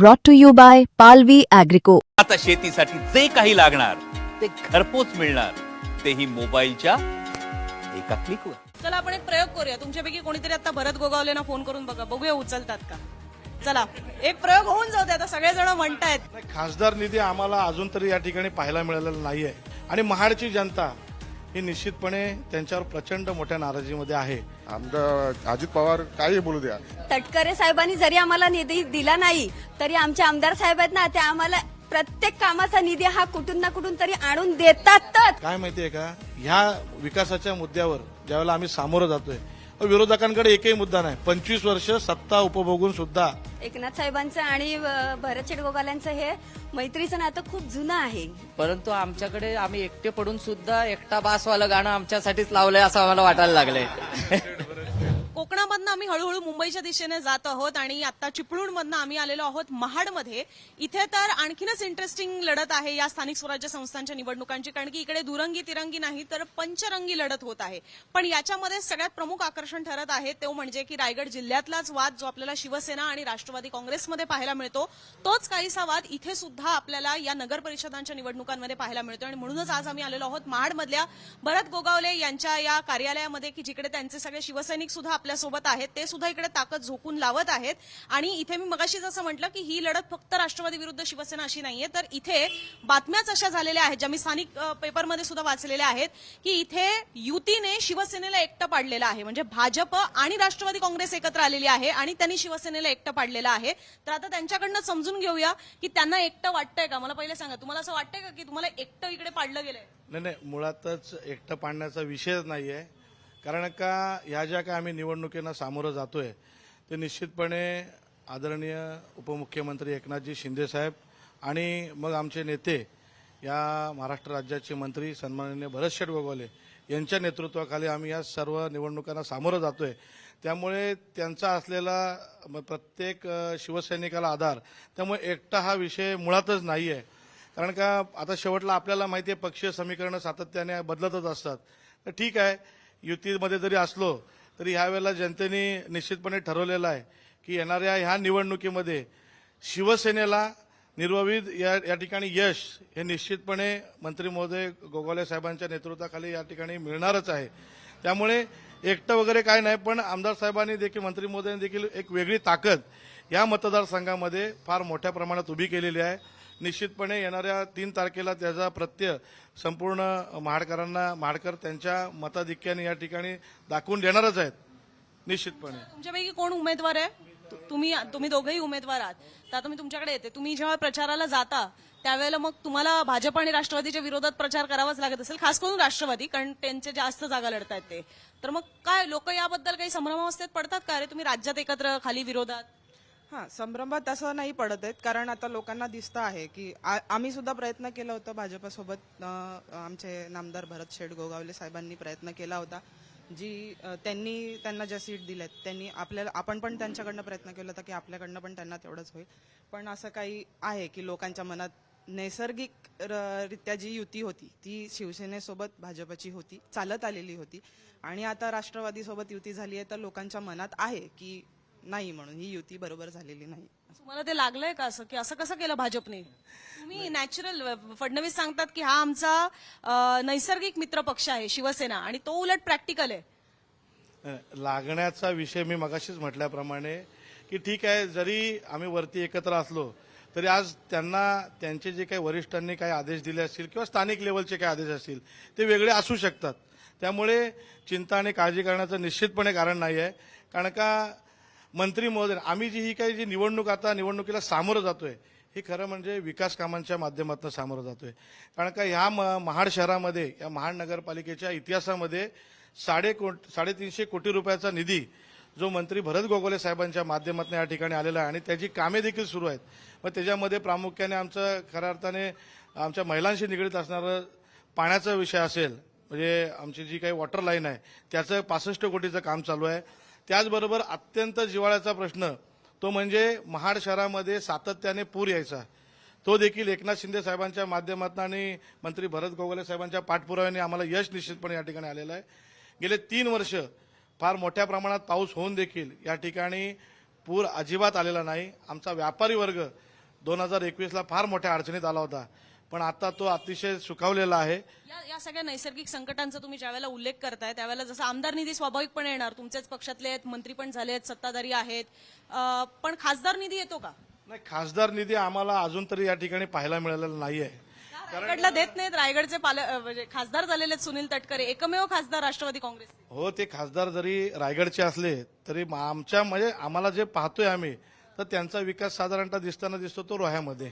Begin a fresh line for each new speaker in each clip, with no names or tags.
brought to you by Palvi Agrico.
आता शेतीसाठी जे काही लागणार ते घरपोच मिळणार. तेही मोबाईलच्या एका क्लिकवर
चला आपण एक प्रयोग करूया. तुमच्यापैकी कोणीतरी आता भरत गोगावलेना फोन करून बघा. बघूया उचलतात का? चला एक प्रयोग होऊन जाऊ दे. आता सगळेजण म्हणतायत.
नाही, खासदार निधी आम्हाला अजून तरी या ठिकाणी पाहायला मिळालेला नाहीये. आणि महाडची जनता ही निश्चितपणे त्यांच्यावर प्रचंड मोठ्या नाराजीमध्ये आहे.
आमदार अजित पवार काही बोलू द्या.
तटकरे साहेबांनी जरी आम्हाला निधी दिला नाही तरी आमचे आमदार साहेब आहेत ना ते आम्हाला प्रत्येक कामाचा निधी हा कुठून ना कुठून तरी आणून देतातच.
काय माहितीये का? ह्या विकासाच्या मुद्द्यावर ज्यावेळेला आम्ही सामोरं जातोय विरोधकांकडे एकही मुद्दा नाही. पंचवीस वर्ष सत्ता उपभोगून सुद्धा
एकनाथ साहेबांचं आणि भरत शेटगोगाल्यांचं हे मैत्रीचं नातं खूप जुनं आहे.
परंतु आमच्याकडे आम्ही एकटे पडून सुद्धा एकटा बासवालं गाणं आमच्यासाठीच लावलंय असं आम्हाला वाटायला लागलंय.
कोकणामधनं आम्ही हळूहळू मुंबईच्या दिशेने जात आहोत आणि आता चिपळूणमधनं आम्ही आलेलो आहोत महाडमध्ये. इथे तर आणखीनच इंटरेस्टिंग लढत आहे या स्थानिक स्वराज्य संस्थांच्या निवडणुकांची कारण की इकडे दुरंगी तिरंगी नाही तर पंचरंगी लढत होत आहे. पण याच्यामध्ये सगळ्यात प्रमुख आकर्षण ठरत आहे तो म्हणजे की रायगड जिल्ह्यातलाच वाद जो आपल्याला शिवसेना आणि राष्ट्रवादी काँग्रेसमध्ये पाहायला मिळतो तोच काहीसा वाद इथे सुद्धा आपल्याला या नगर परिषदांच्या निवडणुकांमध्ये पाहायला मिळतो आणि म्हणूनच आज आम्ही आलेलो आहोत महाडमधल्या भरत गोगावले यांच्या या कार्यालयामध्ये की जिकडे त्यांचे सगळे शिवसैनिक सुद्धा आपल्या आपल्यासोबत आहेत. ते सुद्धा इकडे ताकद झोकून लावत आहेत. आणि इथे मी मगाशी जसं म्हटलं की ही लढत फक्त राष्ट्रवादी विरुद्ध शिवसेना अशी नाहीये. तर इथे बातम्याच अशा झालेल्या आहेत ज्या मी स्थानिक पेपरमध्ये सुद्धा वाचलेल्या आहेत की इथे युतीने शिवसेनेला एकटं पाडलेलं आहे. म्हणजे भाजप आणि राष्ट्रवादी काँग्रेस एकत्र आलेली आहे आणि त्यांनी शिवसेनेला एकटं पाडलेलं आहे. तर आता त्यांच्याकडनं समजून घेऊया की त्यांना एकटं वाटतंय का? मला पहिले सांगा तुम्हाला असं वाटतंय का की तुम्हाला एकटं इकडे पाडलं गेलंय?
नाही नाही मुळातच एकटं पाडण्याचा विषयच नाहीये. कारण का ह्या ज्या काय आम्ही निवडणुकींना सामोरं जातोय ते निश्चितपणे आदरणीय उपमुख्यमंत्री एकनाथजी शिंदेसाहेब आणि मग आमचे नेते या महाराष्ट्र राज्याचे मंत्री सन्माननीय भरत शेठ यांच्या नेतृत्वाखाली आम्ही या सर्व निवडणुकांना सामोरं जातोय. त्यामुळे त्यांचा असलेला प्रत्येक शिवसैनिकाला आधार त्यामुळे एकटा हा विषय मुळातच नाही आहे कारण का आता शेवटला आपल्याला माहिती आहे पक्षीय समीकरणं सातत्याने बदलतच असतात. तर ठीक आहे युतीमध्ये जरी असलो तरी ह्यावेळेला जनतेने निश्चितपणे ठरवलेलं आहे की येणाऱ्या ह्या निवडणुकीमध्ये शिवसेनेला निर्वविध या या ठिकाणी यश हे निश्चितपणे मंत्री महोदय गोगावले साहेबांच्या नेतृत्वाखाली या ठिकाणी मिळणारच आहे. त्यामुळे एकटं वगैरे काय नाही पण आमदार साहेबांनी देखील मंत्री महोदयांनी देखील एक वेगळी ताकद या मतदारसंघामध्ये फार मोठ्या प्रमाणात उभी केलेली आहे. निश्चितपणे येणाऱ्या तीन तारखेला त्याचा प्रत्यय संपूर्ण महाडकरांना महाडकर त्यांच्या मताधिक्याने या ठिकाणी दाखवून देणारच आहेत. निश्चितपणे.
तुमच्यापैकी कोण उमेदवार आहे? तुम्ही तुम्ही दोघेही उमेदवार आहात. तर आता मी तुमच्याकडे येते. तुम्ही जेव्हा प्रचाराला जाता त्यावेळेला मग तुम्हाला भाजप आणि राष्ट्रवादीच्या विरोधात प्रचार करावाच लागत असेल खास करून राष्ट्रवादी कारण त्यांचे जास्त जागा लढतायत ते. तर मग काय लोक याबद्दल काही संभ्रमावस्थेत पडतात का? अरे तुम्ही राज्यात एकत्र खाली विरोधात?
हा संभ्रमात असं नाही पडत आहेत. कारण आता लोकांना दिसतं आहे की आ- आम्ही सुद्धा प्रयत्न केला होता भाजपसोबत आमचे नामदार भरत शेठ गोगावले साहेबांनी प्रयत्न केला होता. जी त्यांनी त्यांना ज्या सीट दिल्यात त्यांनी आपल्याला आपण पण त्यांच्याकडनं प्रयत्न केला होता की आपल्याकडनं पण त्यांना तेवढंच होईल. पण असं काही आहे की लोकांच्या मनात नैसर्गिक र- रित्या जी युती होती ती शिवसेनेसोबत भाजपची होती चालत आलेली होती. आणि आता राष्ट्रवादीसोबत युती झाली आहे तर लोकांच्या मनात आहे की नाही म्हणून ही युती बरोबर झालेली नाही.
तुम्हाला ते लागलंय का असं? की असं कसं केलं भाजपने? तुम्ही नॅचरल फडणवीस सांगतात की हा आमचा अं, नैसर्गिक मित्र पक्ष आहे शिवसेना आणि तो उलट प्रॅक्टिकल आहे.
लागण्याचा विषय मी मगाशीच म्हटल्याप्रमाणे की ठीक आहे जरी आम्ही वरती एकत्र असलो तरी आज त्यांना त्यांचे जे काही वरिष्ठांनी काही आदेश दिले असतील किंवा स्थानिक लेवलचे काही आदेश असतील ते वेगळे असू शकतात. त्यामुळे चिंता आणि काळजी करण्याचं निश्चितपणे कारण नाही आहे कारण का मंत्री महोदय आम्ही जी ही काही जी निवडणूक आता निवडणुकीला सामोरं जातोय ही खरं म्हणजे विकास कामांच्या माध्यमातून सामोरं जातोय. कारण का ह्या म- महाड शहरामध्ये या महाड नगरपालिकेच्या इतिहासामध्ये साडे कोट साडेतीनशे कोटी रुपयाचा निधी जो मंत्री भरत गोगोले साहेबांच्या माध्यमातून या ठिकाणी आलेला आहे आणि त्याची कामे देखील सुरू आहेत. मग त्याच्यामध्ये प्रामुख्याने आमचं खऱ्या अर्थाने आमच्या महिलांशी निगडीत असणारं पाण्याचा विषय असेल म्हणजे आमची जी काही वॉटर लाईन आहे त्याचं पासष्ट कोटीचं काम चालू आहे. त्याचबरोबर अत्यंत जिव्हाळ्याचा प्रश्न तो म्हणजे महाड शहरामध्ये सातत्याने पूर यायचा. तो देखील एकनाथ शिंदे साहेबांच्या माध्यमातून आणि मंत्री भरत गोगले साहेबांच्या पाठपुराव्याने आम्हाला यश निश्चितपणे या ठिकाणी आलेलं आहे. गेले तीन वर्ष फार मोठ्या प्रमाणात पाऊस होऊन देखील या ठिकाणी पूर अजिबात आलेला नाही. आमचा व्यापारी वर्ग दोन हजार एकवीसला फार मोठ्या अडचणीत आला होता. पण आता तो अतिशय सुखावलेला आहे.
या या सगळ्या नैसर्गिक संकटांचा तुम्ही ज्यावेळेला उल्लेख करताय त्यावेळेला जसं आमदार निधी स्वाभाविकपणे येणार तुमचेच पक्षातले आहेत मंत्री पण झाले आहेत सत्ताधारी आहेत. अं, पण खासदार निधी येतो का?
नाही खासदार निधी आम्हाला अजून तरी या ठिकाणी पाहायला मिळालेला नाहीये.
रायगडला देत नाहीत? रायगडचे पाल अं, म्हणजे खासदार झालेले आहेत सुनील तटकरे. एकमेव खासदार राष्ट्रवादी काँग्रेस.
हो ते खासदार जरी रायगडचे असले तरी म- आमच्या म्हणजे आम्हाला जे पाहतोय आम्ही तर त्यांचा विकास साधारणतः दिसताना दिसतो तो रोह्यामध्ये.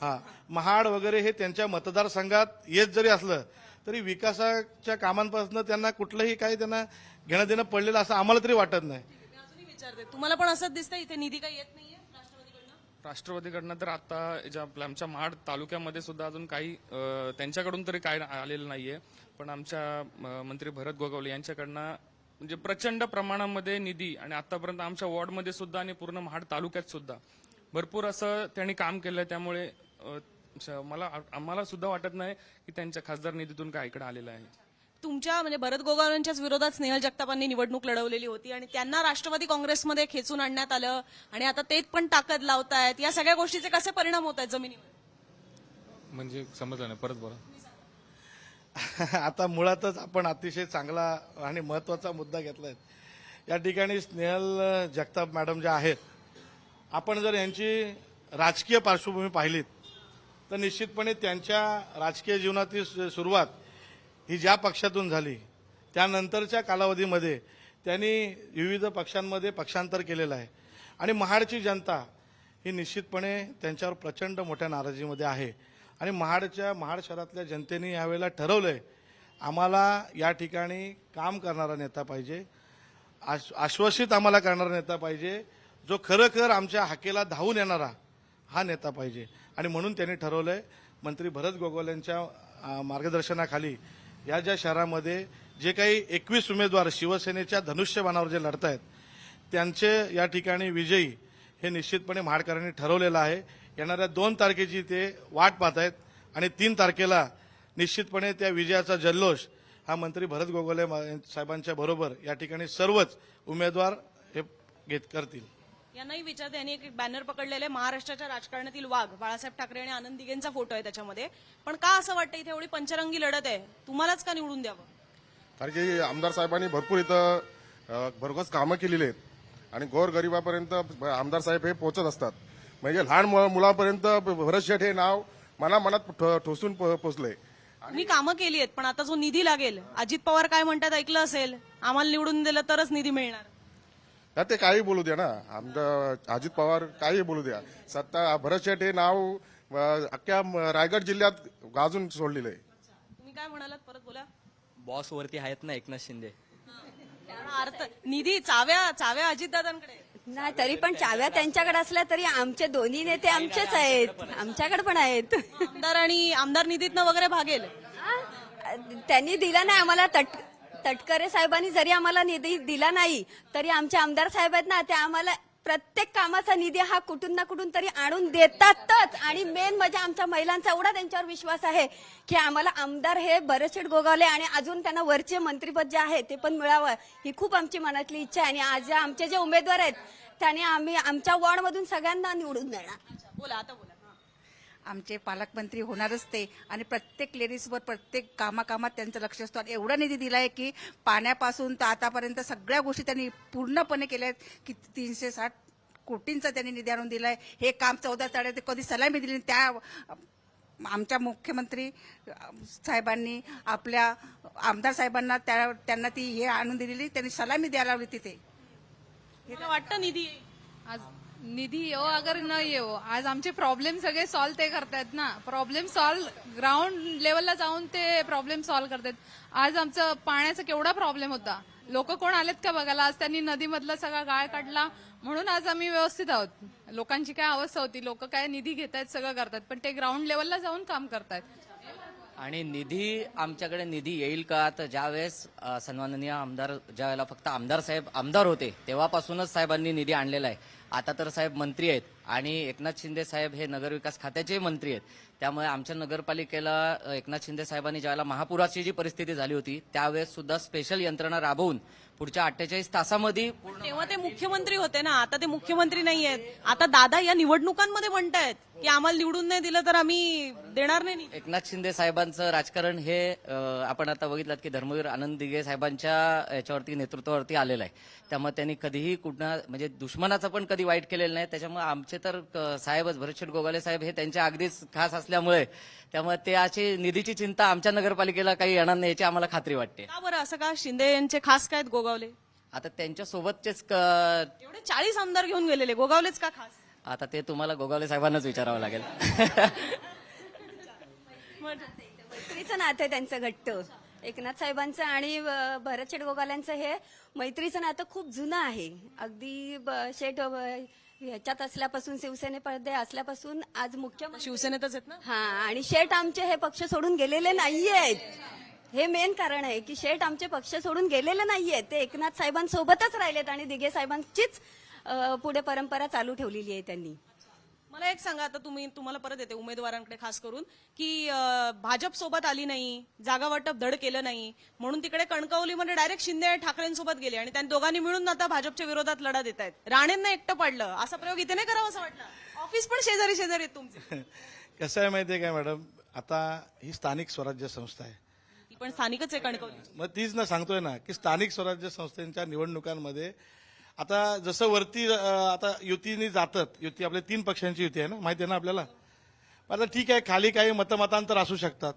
हा महाड वगैरे हे त्यांच्या मतदारसंघात येत जरी असलं तरी विकासाच्या कामांपासून त्यांना कुठलंही काही त्यांना घेणं देणं पडलेलं असं आम्हाला तरी वाटत नाही.
मी अजूनही विचारते तुम्हाला पण असंच दिसतं इथे निधी काही येत नाहीये राष्ट्रवादीकडनं?
राष्ट्रवादीकडनं तर आता ज्या आपल्या आमच्या महाड तालुक्यामध्ये सुद्धा अजून काही अ, त्यांच्याकडून तरी काय आलेलं नाहीये. पण आमच्या अ, मंत्री भरत गोगावले यांच्याकडनं म्हणजे प्रचंड प्रमाणामध्ये निधी आणि आतापर्यंत आमच्या वॉर्डमध्ये सुद्धा आणि पूर्ण महाड तालुक्यात सुद्धा भरपूर असं त्यांनी काम केलंय. त्यामुळे मला आम्हाला सुद्धा वाटत नाही की त्यांच्या खासदार निधीतून काय इकडे आलेलं आहे.
तुमच्या म्हणजे भरत गोगावलेंच्याच विरोधात स्नेहल जगतापांनी निवडणूक लढवलेली होती आणि त्यांना राष्ट्रवादी काँग्रेसमध्ये खेचून आणण्यात आलं आणि आता ते पण ताकद लावतायत. या सगळ्या गोष्टीचे कसे परिणाम होत आहेत जमिनीवर?
म्हणजे समजलं नाही. परत बोला.
आता मुळातच आपण अतिशय चांगला आणि महत्त्वाचा मुद्दा घेतलाय. या ठिकाणी स्नेहल जगताप मॅडम ज्या आहेत आपण जर यांची राजकीय पार्श्वभूमी पाहिलीत तर निश्चितपणे त्यांच्या राजकीय जीवनातील सु- सुरुवात ही ज्या पक्षातून झाली त्यानंतरच्या कालावधीमध्ये त्यांनी विविध पक्षांमध्ये पक्षांतर केलेलं आहे. आणि महाडची जनता ही निश्चितपणे त्यांच्यावर प्रचंड मोठ्या नाराजीमध्ये आहे. आणि महाडच्या महाड शहरातल्या जनतेने यावेळेला ठरवलंय आम्हाला या ठिकाणी काम करणारा नेता पाहिजे आश- आश्वासित आम्हाला करणारा नेता पाहिजे जो खरोखर आमच्या हाकेला धावून येणारा हा नेता पाहिजे. आणि म्हणून त्यांनी ठरवलं आहे मंत्री भरत गोगोल यांच्या मार्गदर्शनाखाली या ज्या शहरामध्ये जे काही एकवीस उमेदवार शिवसेनेच्या धनुष्यबाणावर जे लढत आहेत त्यांचे या ठिकाणी विजयी हे निश्चितपणे महाडकरांनी ठरवलेलं आहे. येणाऱ्या दोन तारखेची ते वाट पाहत आहेत आणि तीन तारखेला निश्चितपणे त्या विजयाचा जल्लोष हा मंत्री भरत गोगोले साहेबांच्या बरोबर या ठिकाणी सर्वच उमेदवार हे घेत करतील.
यांनाही विचारते. यांनी एक बॅनर पकडलेले महाराष्ट्राच्या राजकारणातील वाघ. बाळासाहेब ठाकरे आणि आनंद दिघेंचा फोटो आहे त्याच्यामध्ये. पण का असं वाटतं इथे एवढी पंचरंगी लढत आहे? तुम्हालाच का निवडून द्यावं?
कारण की आमदार साहेबांनी भरपूर इथं भरघोस कामं केलेली आहेत. आणि गोरगरिबापर्यंत आमदार साहेब हे पोहोचत असतात. म्हणजे लहान मुला- मुलापर्यंत भरत शेठ हे नाव मना मनात ठोसून पोचलंय.
तुम्ही कामं केली आहेत पण आता जो निधी लागेल अजित पवार काय म्हणतात ऐकलं असेल? आम्हाला निवडून दिलं तरच निधी मिळणार.
तर ते काही बोलू द्या ना. आमचं अजित पवार काही बोलू द्या. सत्ता भरत शेठ हे नाव अख्ख्या रायगड जिल्ह्यात गाजून सोडलेलं आहे.
तुम्ही काय म्हणालात? परत बोला.
बॉस वरती आहेत ना एकनाथ शिंदे.
अर्थ निधी चाव्या चाव्या अजितदादांकडे.
नाही तरी पण चाव्या त्यांच्याकडे असल्या तरी आमचे दोन्ही नेते आमचेच आहेत. आमच्याकडे पण आहेत.
आमदार आणि आमदार निधीतनं वगैरे भागेल.
त्यांनी दिला नाही आम्हाला तट तटकरे साहेबांनी जरी आम्हाला निधी दिला नाही तरी आमचे आमदार साहेब आहेत ना ते आम्हाला प्रत्येक कामाचा निधी हा कुठून ना कुठून तरी आणून देतातच. आणि मेन म्हणजे आमच्या महिलांचा एवढा त्यांच्यावर विश्वास आहे की आम्हाला आमदार हे बरेचसे गोगावले आणि अजून त्यांना वरचे मंत्रीपद जे आहे ते पण मिळावं ही खूप आमची मनातली इच्छा आहे. आणि आज आमचे जे उमेदवार आहेत त्याने आम्ही आमच्या वॉर्डमधून सगळ्यांना निवडून देणार.
बोला आता बोला.
आमचे पालकमंत्री होणारच ते. आणि प्रत्येक लेडीजवर प्रत्येक कामाकामात त्यांचं लक्ष असतं. आणि एवढा निधी दिलाय की पाण्यापासून तर आतापर्यंत सगळ्या गोष्टी त्यांनी पूर्णपणे केल्या आहेत की तीनशे साठ कोटींचा त्यांनी निधी आणून दिलाय. हे काम चौदा ताळे ते कधी सलामी दिली त्या आमच्या मुख्यमंत्री साहेबांनी आपल्या आमदार साहेबांना त्या त्यांना ती हे आणून दिलेली त्यांनी सलामी द्यायला लावली तिथे.
वाटतं निधी
आज निधी येऊ अगर न येऊ आज आमचे प्रॉब्लेम सगळे सॉल्व ते करतायत ना. प्रॉब्लेम सॉल्व ग्राउंड लेवलला जाऊन ते प्रॉब्लेम सॉल्व करतायत. आज आमचं पाण्याचा केवढा प्रॉब्लेम होता. लोक कोण आलेत का बघायला? आज त्यांनी नदीमधला सगळा गाळ काढला. म्हणून आज आम्ही व्यवस्थित आहोत. लोकांची काय अवस्था होती? लोक काय निधी घेत आहेत सगळं करतात पण ते ग्राउंड लेवलला जाऊन काम करतायत.
आणि निधी आमच्याकडे निधी येईल का? तर ज्यावेळेस सन्माननीय आमदार ज्यावेळेला फक्त आमदार साहेब आमदार होते तेव्हापासूनच साहेबांनी निधी आणलेला आहे. आता तर साहेब मंत्री आहेत आणि एकनाथ शिंदे साहेब हे नगरविकास खात्याचे मंत्री आहेत. त्यामुळे आमच्या नगरपालिकेला एकनाथ शिंदे साहेबांनी ज्यावेळेला महापुराची जी परिस्थिती झाली होती त्यावेळेस सुद्धा स्पेशल यंत्रणा राबवून पुढच्या अठ्ठेचाळीस तासामध्ये
तेव्हा ते मुख्यमंत्री होते ना आता ते मुख्यमंत्री नाही आहेत. आता दादा या निवडणुकांमध्ये म्हणतायत की आम्हाला निवडून नाही दिलं तर आम्ही देणार नाही.
एकनाथ शिंदे साहेबांचं राजकारण हे आपण आता बघितलं की धर्मवीर आनंद दिघे साहेबांच्या याच्यावरती नेतृत्वावरती आलेलं आहे. त्यामुळे त्यांनी कधीही कुठं म्हणजे दुश्मनाचं पण कधी वाईट केलेलं नाही. त्याच्यामुळे आमचे तर साहेबच भरतशेठ गोगाले साहेब हे त्यांच्या अगदीच खास असल्यामुळे त्यामुळे ते अशी निधीची चिंता आमच्या नगरपालिकेला काही येणार नाही याची आम्हाला खात्री वाटते.
का बरं? असं का? शिंदे यांचे खास काय आहेत गोगावले?
आता त्यांच्या सोबतचेच क-
एवढे चाळीस आमदार घेऊन गेलेले गोगावलेच का खास?
आता ते तुम्हाला गोगावले साहेबांनाच विचारावं लागेल.
मैत्रीचं नातं आहे त्यांचं घट्ट. एकनाथ साहेबांचं आणि अ, भरत शेठ गोगाल्यांचं हे मैत्रीचं नातं खूप जुनं आहे. अगदी ब- शेठ अ, ह्याच्यात असल्यापासून शिवसेनेमध्ये असल्यापासून आज मुख्यमंत्री
शिवसेनेतच आहेत ना?
हा आणि शेठ आमचे हे पक्ष सोडून गेलेले नाहीयेत. हे मेन कारण आहे की शेठ आमचे पक्ष सोडून गेलेले नाहीयेत. ते एकनाथ साहेबांसोबतच राहिलेत आणि दिघे साहेबांचीच अ, पुढे परंपरा चालू ठेवलेली आहे त्यांनी.
मला एक सांगा आता तुम्ही तुम्हाला परत येते उमेदवारांकडे खास करून की अं, भाजप सोबत आली नाही जागा वाटप धड केलं नाही म्हणून तिकडे कणकवलीमध्ये डायरेक्ट शिंदे आणि ठाकरेंसोबत गेले आणि त्यांनी दोघांनी मिळून आता भाजपच्या विरोधात लढा देत आहेत. राणेंना एकटं पाडलं असा प्रयोग इथे नाही करावा असं वाटलं. ऑफिस पण शेजारी शेजारी आहेत तुमचे.
कसं आहे माहिती आहे काय मॅडम आता ही स्थानिक स्वराज्य संस्था आहे.
ती पण स्थानिकच आहे कणकवली.
मग तीच ना सांगतोय ना की स्थानिक स्वराज्य संस्थांच्या निवडणुकांमध्ये आता जसं वरती आता युतीने जातात युती आपल्या तीन पक्षांची युती आहे ना माहिती आहे ना आपल्याला? आता ठीक आहे खाली काही मतमतांतर असू शकतात.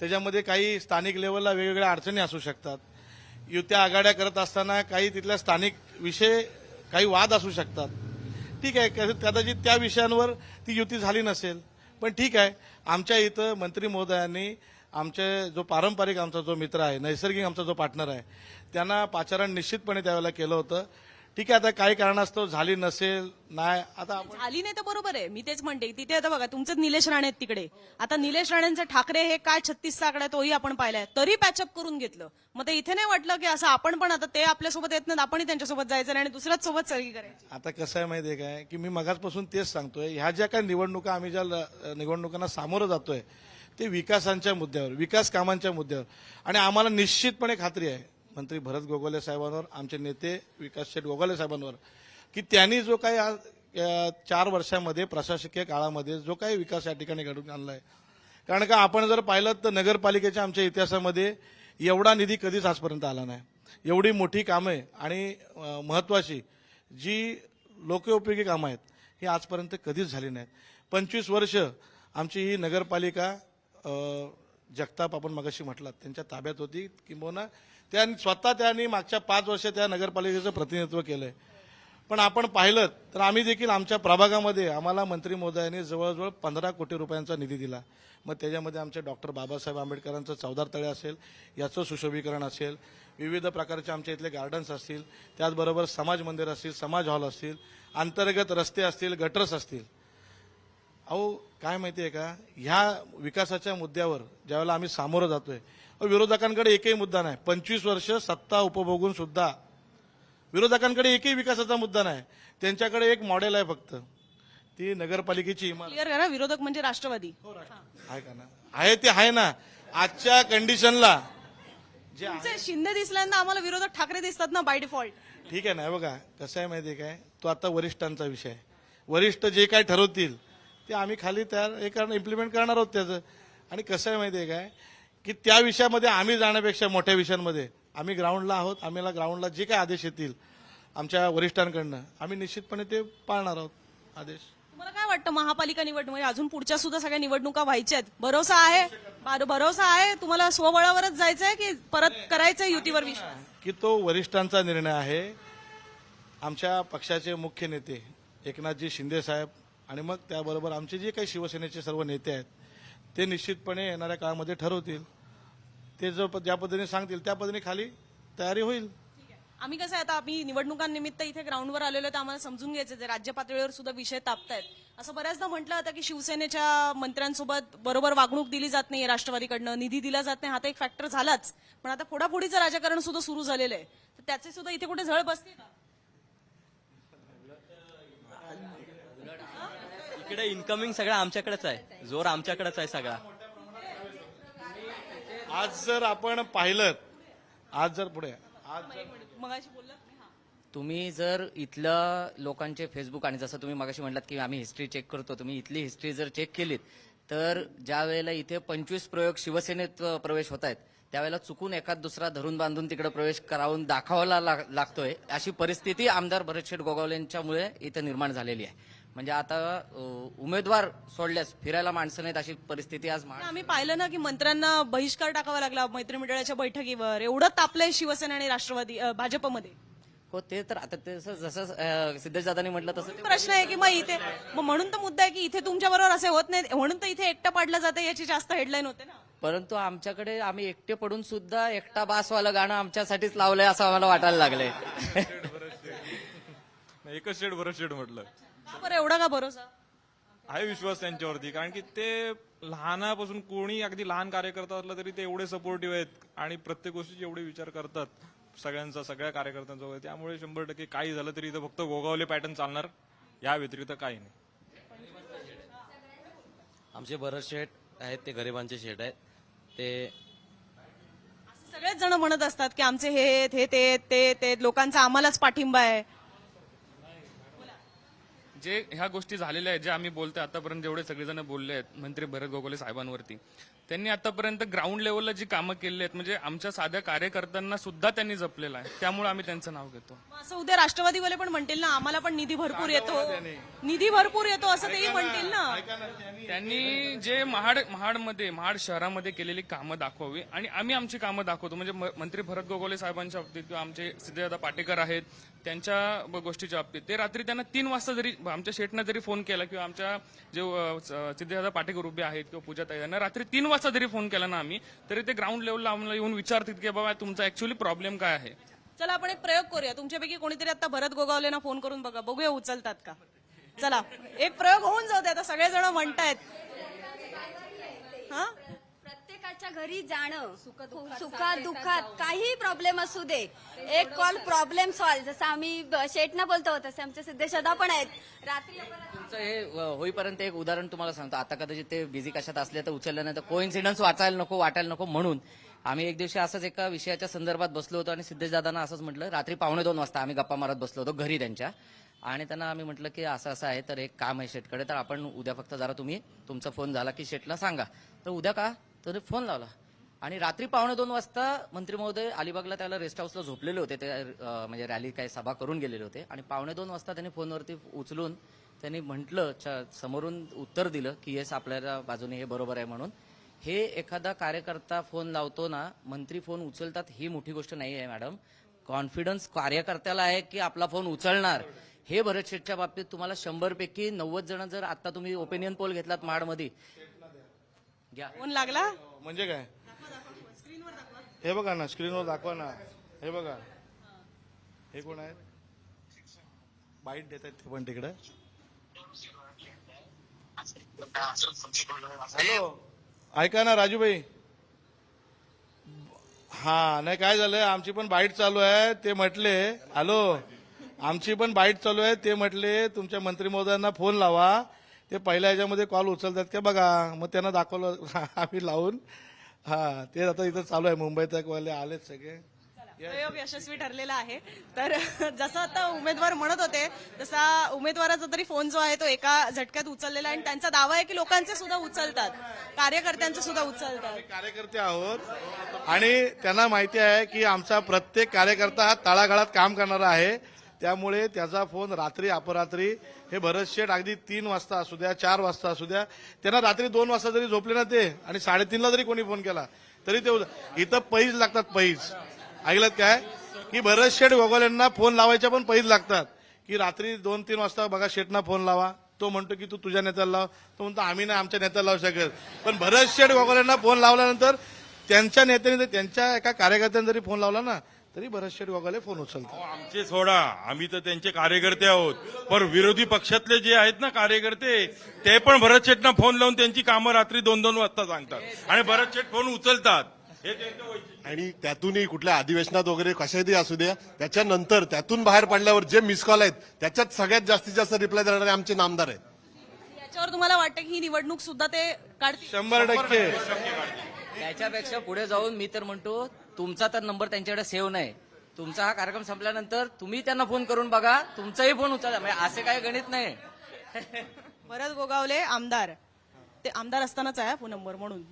त्याच्यामध्ये काही स्थानिक लेवलला वेगवेगळ्या अडचणी असू शकतात. युत्या आघाड्या करत असताना काही तिथल्या स्थानिक विषय काही वाद असू शकतात. ठीक आहे कदाचित कदाचित त्या विषयांवर ती युती झाली नसेल. पण ठीक आहे आमच्या इथं मंत्री महोदयांनी आमचे जो पारंपरिक आमचा जो मित्र आहे नैसर्गिक आमचा जो पार्टनर आहे त्यांना पाचारण निश्चितपणे त्यावेळेला केलं होतं. ठीक आहे आता काही कारणास्तव झाली नसेल नाही आता आपण
झाली नाही तर बरोबर आहे. मी तेच म्हणते तिथे आता बघा तुमचेच निलेश राणे आहेत तिकडे. आता निलेश राणेंचे ठाकरे हे काय छत्तीसचा आकडा आहे तोही आपण पाहिलाय. तरी पॅचअप करून घेतलं. मग ते इथे नाही वाटलं की असं आपण पण आता ते आपल्यासोबत येत नाहीत आपणही त्यांच्यासोबत जायचं नाही आणि दुसऱ्याच सोबत सगळी करायची.
आता कसं आहे माहिती आहे काय? की मी मगाचपासून तेच सांगतोय ह्या ज्या काही निवडणुका आम्ही ज्या ल- निवडणुकांना सामोरं जातोय ते विकासांच्या मुद्द्यावर विकास कामांच्या मुद्द्यावर. आणि आम्हाला निश्चितपणे खात्री आहे मंत्री भरत गोगोले साहेबांवर आमचे नेते विकास शेठ गोगोले साहेबांवर की त्यांनी जो काही आज चार वर्षामध्ये प्रशासकीय काळामध्ये जो काही विकास या ठिकाणी घडून आणला आहे कारण का आपण जर पाहिलं तर नगरपालिकेच्या आमच्या इतिहासामध्ये एवढा निधी कधीच आजपर्यंत आला नाही. एवढी मोठी कामे आणि महत्त्वाची महत्वाची जी लोकोपयोगी कामं आहेत ही आजपर्यंत कधीच झाली नाहीत. पंचवीस वर्ष आमची ही नगरपालिका जगताप आपण मगाशी म्हटलात त्यांच्या ताब्यात होती किंबहुना त्या स्वतः त्यांनी मागच्या पाच वर्ष त्या नगरपालिकेचं प्रतिनिधित्व केलंय. पण आपण पाहिलं तर आम्ही देखील आमच्या प्रभागामध्ये आम्हाला मंत्री महोदयांनी जवळजवळ पंधरा कोटी रुपयांचा निधी दिला. मग त्याच्यामध्ये आमचे डॉक्टर बाबासाहेब आंबेडकरांचं चौदार तळे असेल याचं सुशोभीकरण असेल विविध प्रकारचे आमच्या इथले गार्डन्स असतील त्याचबरोबर समाज मंदिर असतील समाज हॉल असतील अंतर्गत रस्ते असतील गटर्स असतील. अहो काय माहिती आहे का? ह्या विकासाच्या मुद्द्यावर ज्यावेळेला आम्ही सामोरं जातोय विरोधकांकडे एकही मुद्दा नाही. पंचवीस वर्ष सत्ता उपभोगून सुद्धा विरोधकांकडे एकही विकासाचा मुद्दा नाही. त्यांच्याकडे एक मॉडेल आहे फक्त. ती नगरपालिकेची इमारत.
विरोधक म्हणजे राष्ट्रवादी.
आहे का ना? आहे ते आहे ना. आजच्या कंडिशनला
शिंदे दिसल्यानंतर आम्हाला विरोधक ठाकरे दिसतात ना बाय डिफॉल्ट
ठीक आहे ना हे बघा. कसं आहे माहिती आहे काय? तो आता वरिष्ठांचा विषय वरिष्ठ जे काय ठरवतील ते आम्ही खाली तयार हे करणं इम्प्लिमेंट करणार आहोत त्याचं. आणि कसं आहे माहिती आहे काय? की त्या विषयामध्ये आम्ही जाण्यापेक्षा मोठ्या विषयांमध्ये. आम्ही ग्राउंडला आहोत आम्हाला ग्राउंडला जे काय आदेश येतील आमच्या वरिष्ठांकडनं आम्ही निश्चितपणे ते पाळणार आहोत आदेश.
तुम्हाला काय वाटतं? महापालिका निवडणूक म्हणजे अजून पुढच्या सुद्धा सगळ्या निवडणुका व्हायच्या आहेत. भरोसा आहे? भरोसा आहे? तुम्हाला स्वबळावरच जायचंय की परत करायचंय युतीवर विश्वास?
की तो वरिष्ठांचा निर्णय आहे. आमच्या पक्षाचे मुख्य नेते एकनाथजी शिंदे साहेब आणि मग त्याबरोबर आमचे जे काही शिवसेनेचे सर्व नेते आहेत ते निश्चितपणे येणाऱ्या काळामध्ये ठरवतील. ते जो ज्या पद्धतीने सांगतील त्या पद्धतीने खाली तयारी होईल.
आम्ही कसं आहे आता आम्ही निवडणुकांनिमित्त इथे ग्राउंडवर आलेलो आहे तर आम्हाला समजून घ्यायचं जे राज्य पातळीवर सुद्धा विषय तापतायत. असं बऱ्याचदा म्हटलं जातं की शिवसेनेच्या मंत्र्यांसोबत बरोबर वागणूक दिली जात नाही राष्ट्रवादीकडनं निधी दिला जात नाही हा तर एक फॅक्टर झालाच. पण आता फोडाफोडीचं राजकारण सुद्धा सुरू झालेलं आहे. तर त्याचे सुद्धा इथे कुठे झळ बसते का?
इकडे इन्कमिंग सगळं आमच्याकडेच आहे जोर आमच्याकडेच आहे सगळा
आज जर आपण पाहिलं आज जर पुढे आज जर
मगाशी बोललात नाही? हा.
तुम्ही जर इथल्या लोकांचे फेसबुक आणि जसं तुम्ही मगाशी म्हटलात की आम्ही हिस्ट्री चेक करतो तुम्ही इथली हिस्ट्री जर चेक केलीत तर ज्या वेळेला इथे पंचवीस प्रयोग शिवसेनेत अ, प्रवेश होत आहेत त्यावेळेला चुकून एखाद दुसरा धरून बांधून तिकडे प्रवेश करावून दाखवायला लाग- लागतोय अशी परिस्थिती आमदार भरतशेठ गोगावलेंच्यामुळे इथे निर्माण झालेली आहे म्हणजे आता उमेदवार सोडल्यास फिरायला माणसं नाहीत अशी परिस्थिती आज
आम्ही पाहिलं ना की मंत्र्यांना बहिष्कार टाकावा लागला मैत्रिमंडळाच्या बैठकीवर. एवढं तापलंय शिवसेना आणि राष्ट्रवादी भाजपमध्ये.
हो ते तर आता ते जसं सिद्धेश दादानी म्हटलं तसं
प्रश्न आहे की मग इथे मग म्हणून तर मुद्दा आहे की इथे तुमच्या बरोबर असे होत नाही म्हणून तर इथे एकटं पाडलं जातं याची जास्त हेडलाईन होते ना.
परंतु आमच्याकडे आम्ही एकटे पडून सुद्धा एकटा बासवालं गाणं आमच्यासाठीच लावलंय असं आम्हाला वाटायला लागलंय.
एकच शेड भरत शेड म्हटलं.
का बरं एवढा का भरोसा?
आहे विश्वास त्यांच्यावरती कारण की ते लहानापासून कोणी अगदी लहान कार्यकर्ता असला तरी ते एवढे सपोर्टिव्ह आहेत आणि प्रत्येक गोष्टीचे एवढे विचार करतात सगळ्यांचा सगळ्या कार्यकर्त्यांचा वगैरे. त्यामुळे शंभर टक्के काही झालं तरी इथं फक्त गोगावले पॅटर्न चालणार या व्यतिरिक्त काही नाही.
आमचे भरत शेठ आहेत ते गरिबांचे शेठ आहेत. ते
सगळेच जण म्हणत असतात की आमचे हे आहेत, हे ते आहेत, ते ते आहेत, लोकांचा आम्हालाच पाठिंबा आहे.
जे ह्या गोष्टी झालेल्या आहेत जे आम्ही बोलतोय आतापर्यंत जेवढे सगळेजण बोलले आहेत मंत्री भरत गोगोले साहेबांवरती त्यांनी आतापर्यंत ग्राउंड लेवलला जी कामं केली आहेत म्हणजे आमच्या साध्या कार्यकर्त्यांना सुद्धा त्यांनी जपलेलं आहे. त्यामुळे आम्ही त्यांचं नाव घेतो.
असं उद्या राष्ट्रवादीवाले पण म्हणतील ना आम्हाला पण निधी भरपूर येतो. निधी भरपूर येतो असं तेही म्हणतील ना.
त्यांनी जे महाड महाडमध्ये महाड शहरामध्ये केलेली कामं दाखवावी आणि आम्ही आमची कामं दाखवतो. म्हणजे मंत्री भरत गोगोले साहेबांच्या बाबतीत किंवा आमचे सिद्धदादा पाटेकर आहेत त्यांच्या गोष्टीच्या बाबतीत. ते रात्री त्यांना तीन वाजता जरी आमच्या शेटनं जरी फोन केला किंवा आमच्या जे अ, सिद्धदादा पाटेकर उभे आहेत किंवा पूजा ताई यांना रात्री तीन वाजता जरी फोन केला ना आम्ही तरी ते ग्राउंड लेवलला आम्हाला येऊन विचारतात की बाबा तुमचा ऍक्च्युअली प्रॉब्लेम काय आहे?
चला आपण एक प्रयोग करूया. तुमच्यापैकी कोणीतरी आता भरत गोगावलेना फोन करून बघा. बघूया उचलतात का? चला. एक प्रयोग होऊन जाऊ दे. आता सगळेजण म्हणतायत. हा?
प्रत्येकाच्या घरी जाणं. सुखात दुःखात काही प्रॉब्लेम असू दे. एक कॉल प्रॉब्लेम सॉल्व जसं आम्ही शेटना बोलतो तसे आमचे सिद्धेशदा पण आहेत. रात्री
तुमचं हे होईपर्यंत एक उदाहरण तुम्हाला सांगतो. आता कदाचित ते बिझी कशात असले तर उचललं नाही तर कोइन्सिडन्स वाचायला नको वाटायला नको म्हणून. आम्ही एक दिवशी असंच एका विषयाच्या संदर्भात बसलो होतो आणि सिद्धेश दादांना असंच म्हटलं रात्री पावणे दोन वाजता आम्ही गप्पा मारत बसलो होतो घरी त्यांच्या. आणि त्यांना आम्ही म्हटलं की असं असं आहे तर एक काम आहे शेटकडे तर आपण उद्या फक्त जरा तुम्ही तुमचा फोन झाला की शेटला सांगा. तर उद्या का? तर फोन लावला. आणि रात्री पावणे दोन वाजता मंत्री महोदय अलिबागला त्याला रेस्ट हाऊसला झोपलेले होते. ते म्हणजे रॅली काही सभा करून गेलेले होते. आणि पावणे दोन वाजता त्यांनी फोनवरती उचलून त्यांनी म्हटलं समोरून उत्तर दिलं की येस आपल्याला बाजूने हे बरोबर आहे म्हणून. हे एखादा कार्यकर्ता फोन लावतो ना मंत्री फोन उचलतात ही मोठी गोष्ट नाही आहे मॅडम. कॉन्फिडन्स कार्यकर्त्याला आहे की आपला फोन उचलणार. हे भरत शेठच्या बाबतीत तुम्हाला शंभर पैकी नव्वद जण जर आता तुम्ही ओपिनियन पोल घेतलात माडमध्ये घ्या.
फोन लागला?
म्हणजे काय? हे बघा ना स्क्रीनवर दाखवा ना. हे बघा. हे कोण आहेत? बाईट देत आहेत ते पण तिकडे. हॅलो. ऐका ना राजूभाई हा नाही काय झालंय? आमची पण बाईट चालू आहे ते म्हटले हॅलो. आमची पण बाईट चालू आहे ते म्हटले तुमच्या मंत्री महोदयांना फोन लावा. ते पहिल्या ह्याच्यामध्ये कॉल उचलतात का बघा मग त्यांना दाखवलं आम्ही लावून. हा ते आता इथं चालू आहे मुंबईत वाले आलेत सगळे.
प्रयोग यशस्वी ठरलेला आहे. तर जसं आता उमेदवार म्हणत होते तसा उमेदवाराचा तरी फोन जो आहे तो एका झटक्यात उचललेला आहे. आणि त्यांचा दावा आहे की लोकांचे सुद्धा उचलतात. कार्यकर्त्यांचे सुद्धा उचलतात.
कार्यकर्ते आहोत. आणि त्यांना माहिती आहे की आमचा प्रत्येक कार्यकर्ता हा तळागाळात काम करणारा आहे. त्यामुळे त्याचा फोन रात्री अपरात्री हे भरत शेठ अगदी तीन वाजता असू द्या चार वाजता असू द्या. त्यांना रात्री दोन वाजता जरी झोपले ना ते आणि साडेतीनला जरी कोणी फोन केला तरी ते इथं पैज लागतात पैज. ऐकलं काय? की भरत शेठ गोगोल्यांना फोन लावायच्या पण पैज लागतात. की रात्री दोन तीन वाजता बघा शेठना फोन लावा. तो म्हणतो की तू तुझ्या नेत्याला लाव. तो म्हणतो आम्ही नाही आमच्या नेत्याला लावू शकत. पण भरत शेठ गोगोल्यांना फोन लावल्यानंतर त्यांच्या नेत्याने त्यांच्या एका कार्यकर्त्याने जरी फोन लावला ना तरी भरत शेठ गोगाले फोन उचलतात.
आमचे सोडा. आम्ही तर त्यांचे कार्यकर्ते आहोत. पण विरोधी पक्षातले जे आहेत ना कार्यकर्ते ते पण भरत शेठना फोन लावून त्यांची कामं रात्री दोन दोन वाजता सांगतात. आणि भरत शेठ फोन उचलतात. हे त्यांचं वैशिष्ट्य.
आणि त्यातूनही कुठल्या अधिवेशनात वगैरे कशातही असू द्या त्याच्यानंतर त्यातून बाहेर पडल्यावर जे मिस कॉल आहेत त्याच्यात सगळ्यात जास्तीत जास्त रिप्लाय देणारे आमचे नामदार आहेत.
त्याच्यावर तुम्हाला वाटतं की ही निवडणूक सुद्धा ते काढतील?
शंभर टक्के.
त्याच्यापेक्षा पुढे जाऊन मी तर म्हणतो तुमचा तर नंबर त्यांच्याकडे सेव्ह नाही. तुमचा हा कार्यक्रम संपल्यानंतर तुम्ही त्यांना फोन करून बघा तुमचाही फोन उचला. म्हणजे असे काय गणित नाही.
भरत गोगावले आमदार. ते आमदार असतानाच आहे फोन नंबर म्हणून.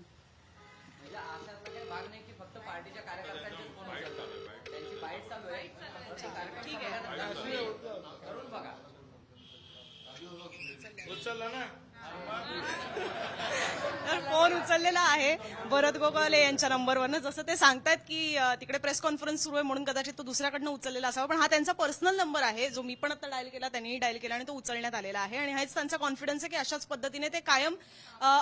तर फोन उचललेला आहे. भरत गोगावले यांच्या नंबरवरनं. जसं ते सांगतायत की तिकडे प्रेस कॉन्फरन्स सुरू आहे म्हणून कदाचित तो दुसऱ्याकडनं उचललेला असावा. पण हा त्यांचा पर्सनल नंबर आहे. जो मी पण आता डायल केला त्यांनीही डायल केला आणि तो उचलण्यात आलेला आहे. आणि हाच त्यांचा कॉन्फिडन्स आहे की अशाच पद्धतीने ते कायम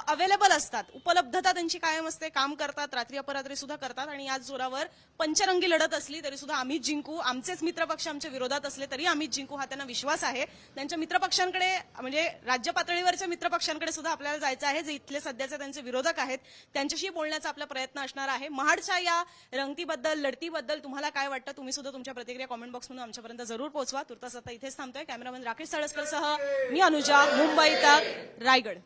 अवेलेबल असतात. उपलब्धता त्यांची कायम असते. काम करतात रात्री अपरात्री सुद्धा करतात. आणि याच जोरावर पंचरंगी लढत असली तरी सुद्धा आम्ही जिंकू आमचेच मित्रपक्ष आमच्या विरोधात असले तरी आम्ही जिंकू हा त्यांना विश्वास आहे. त्यांच्या मित्रपक्षांकडे म्हणजे राज्य पातळीवरच्या पक्षांकडे सुद्धा आपल्याला जायचं आहे जे इथले सध्याचे त्यांचे विरोधक आहेत त्यांच्याशी बोलण्याचा आपला प्रयत्न असणार आहे. महाडच्या या रंगतीबद्दल लढतीबद्दल तुम्हाला काय वाटतं? तुम्ही सुद्धा तुमच्या प्रतिक्रिया कॉमेंट बॉक्समधून आमच्यापर्यंत जरूर पोहोचवा तुर्तास आता इथेच थांबतोय. कॅमेरामॅन राकेश सळसकर सह मी अनुजा मुंबई तक रायगड.